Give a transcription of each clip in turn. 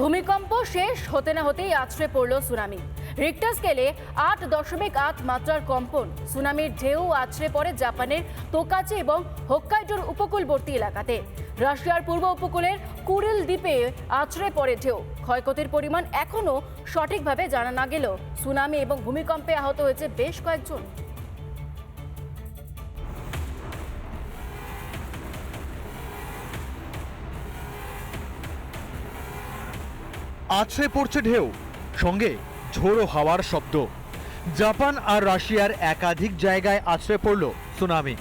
ভূমিকম্প শেষ হতে না হতেই আছড়ে পড়ল সুনামি। রিক্টার স্কেলে আট দশমিক আট মাত্রার কম্পন। সুনামির ঢেউ আছড়ে পড়ে জাপানের তোকাচি এবং হোক্কাইডোর উপকূলবর্তী এলাকাতে। রাশিয়ার পূর্ব উপকূলের কুরিল দ্বীপে আছড়ে পড়ে ঢেউ। ক্ষয়ক্ষতির পরিমাণ এখনও সঠিকভাবে জানা না গেলেও সুনামি এবং ভূমিকম্পে আহত হয়েছে বেশ কয়েকজন। আছড়ে পড়ছে ঢেউ। সঙ্গে ঝোড়ো হাওয়ার শব্দ। জাপান আর রাশিয়ার একাধিক জায়গায় আছড়ে পড়ল সুনামি।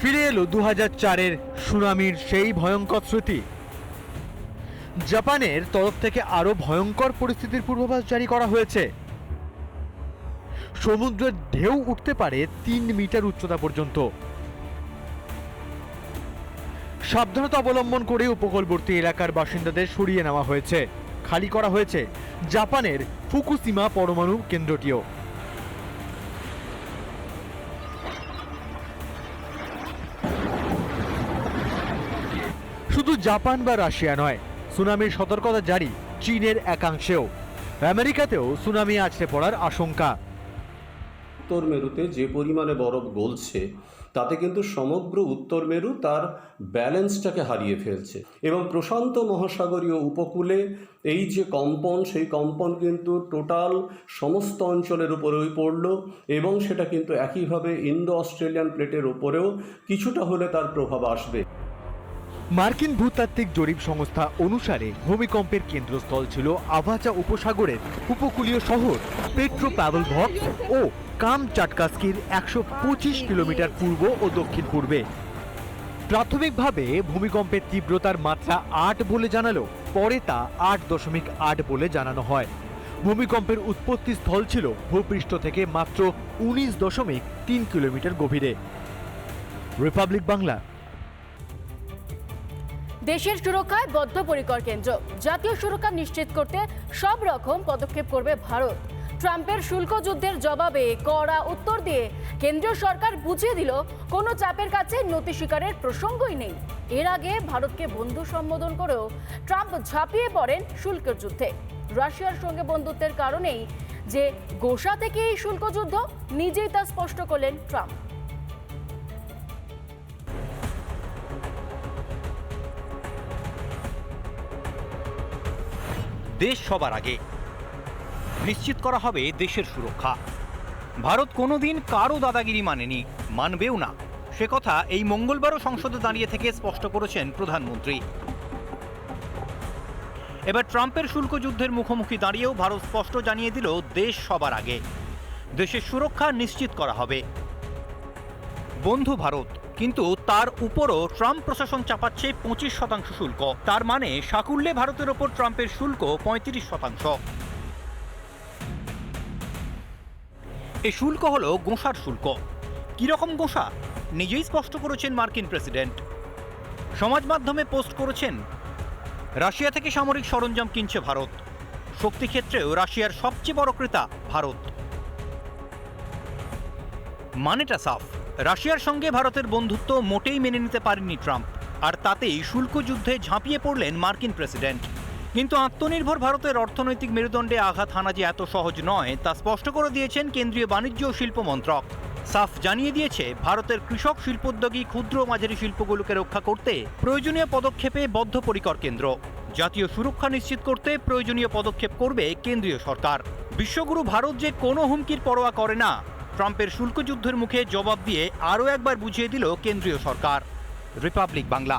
ফিরে এলো দু চারের সুনামির সেই ভয়ঙ্কর স্মৃতি। জাপানের তরফ থেকে আরও ভয়ঙ্কর পরিস্থিতির পূর্বাভাস জারি করা হয়েছে। সমুদ্রের ঢেউ উঠতে পারে তিন মিটার উচ্চতা পর্যন্ত। সাবধানতা অবলম্বন করে উপকূলবর্তী এলাকার বাসিন্দাদের সরিয়ে নেওয়া হয়েছে। খালি করা হয়েছে জাপানের ফুকুসিমা পরমাণু কেন্দ্রটিও। শুধু জাপান বা রাশিয়া নয়, সুনামির সতর্কতা জারি চীনের একাংশেও। আমেরিকাতেও সুনামি আছড়ে পড়ার আশঙ্কা। উত্তর মেরুতে যে পরিমাণে বরফ গলছে তাতে কিন্তু সমগ্র উত্তর মেরু তার ব্যালেন্সটাকে হারিয়ে ফেলছে। এবং প্রশান্ত মহাসাগরীয় উপকূলে এই যে কম্পন, সেই কম্পন কিন্তু টোটাল সমস্ত অঞ্চলের উপরেই পড়ল এবং সেটা কিন্তু একইভাবে ইন্দো অস্ট্রেলিয়ান প্লেটের উপরেও কিছুটা হলে তার প্রভাব আসবে। মার্কিন ভূতাত্ত্বিক জরিপ সংস্থা অনুসারে ভূমিকম্পের কেন্দ্রস্থল ছিল আভাচা উপসাগরের উপকূলীয় শহর পেট্রো প্যাভেলভক্স ও কাম চাটকাস্কির একশো পঁচিশ কিলোমিটার পূর্ব ও দক্ষিণ পূর্বে। প্রাথমিকভাবে ভূমিকম্পের তীব্রতার মাত্রা আট বলে জানালো পরে তা আট দশমিক আট বলে জানানো হয়। ভূমিকম্পের উৎপত্তি স্থল ছিল ভূপৃষ্ঠ থেকে মাত্র উনিশ দশমিক তিন কিলোমিটার গভীরে। রিপাবলিক বাংলা। দেশের সুরক্ষায় বদ্ধপরিকর কেন্দ্র। জাতীয় সুরক্ষা নিশ্চিত করতে সব রকম পদক্ষেপ করবে ভারত। ট্রাম্পের শুল্ক যুদ্ধের জবাবে কড়া উত্তর দিয়ে কেন্দ্রীয় সরকার বুঝিয়ে দিল, কোনো চাপের কাছে নতি স্বীকারের প্রসঙ্গই নেই। এর আগে ভারতকে বন্ধু সম্বোধন করেও ট্রাম্প ঝাঁপিয়ে পড়েন শুল্কের যুদ্ধে। রাশিয়ার সঙ্গে বন্ধুত্বের কারণেই যে গোসা থেকে এই শুল্ক যুদ্ধ, নিজেই তা স্পষ্ট করলেন ট্রাম্প। দেশ সবার আগে। নিশ্চিত করা হবে দেশের সুরক্ষা। ভারত কোনোদিন কারও দাদাগিরি মানেনি, মানবেও না। সে কথা এই মঙ্গলবারও সংসদে দাঁড়িয়ে থেকে স্পষ্ট করেছেন প্রধানমন্ত্রী। এবার ট্রাম্পের শুল্ক যুদ্ধের মুখোমুখি দাঁড়িয়েও ভারত স্পষ্ট জানিয়ে দিল দেশ সবার আগে। দেশের সুরক্ষা নিশ্চিত করা হবে। বন্ধু ভারত, কিন্তু তার উপরও ট্রাম্প প্রশাসন চাপাচ্ছে পঁচিশ শতাংশ শুল্ক। তার মানে সাকুল্যে ভারতের ওপর ট্রাম্পের শুল্ক পঁয়ত্রিশ শতাংশ। এই শুল্ক হলো গোঁসার শুল্ক। কীরকম গোঁসা? নিজেই স্পষ্ট করেছেন মার্কিন প্রেসিডেন্ট। সমাজ মাধ্যমে পোস্ট করেছেন, রাশিয়া থেকে সামরিক সরঞ্জাম কিনছে ভারত। শক্তি ক্ষেত্রেও রাশিয়ার সবচেয়ে বড় ক্রেতা ভারত। মানেটা সাফ। রাশিয়ার সঙ্গে ভারতের বন্ধুত্ব মোটেই মেনে নিতে পারেননি ট্রাম্প। আর তাতেই শুল্ক যুদ্ধে ঝাঁপিয়ে পড়লেন মার্কিন প্রেসিডেন্ট। কিন্তু আত্মনির্ভর ভারতের অর্থনৈতিক মেরুদণ্ডে আঘাত হানা যে এত সহজ নয়, তা স্পষ্ট করে দিয়েছেন কেন্দ্রীয় বাণিজ্য ও শিল্প মন্ত্রক। সাফ জানিয়ে দিয়েছে, ভারতের কৃষক, শিল্পোদ্যোগী, ক্ষুদ্র মাঝারি শিল্পগুলোকে রক্ষা করতে প্রয়োজনীয় পদক্ষেপে বদ্ধপরিকর কেন্দ্র। জাতীয় সুরক্ষা নিশ্চিত করতে প্রয়োজনীয় পদক্ষেপ করবে কেন্দ্রীয় সরকার। বিশ্বগুরু ভারত যে কোনো হুমকির পরোয়া করে না, ট্রাম্পের শুল্কযুদ্ধের মুখে জবাব দিয়ে আরও একবার বুঝিয়ে দিল কেন্দ্রীয় সরকার। রিপাবলিক বাংলা।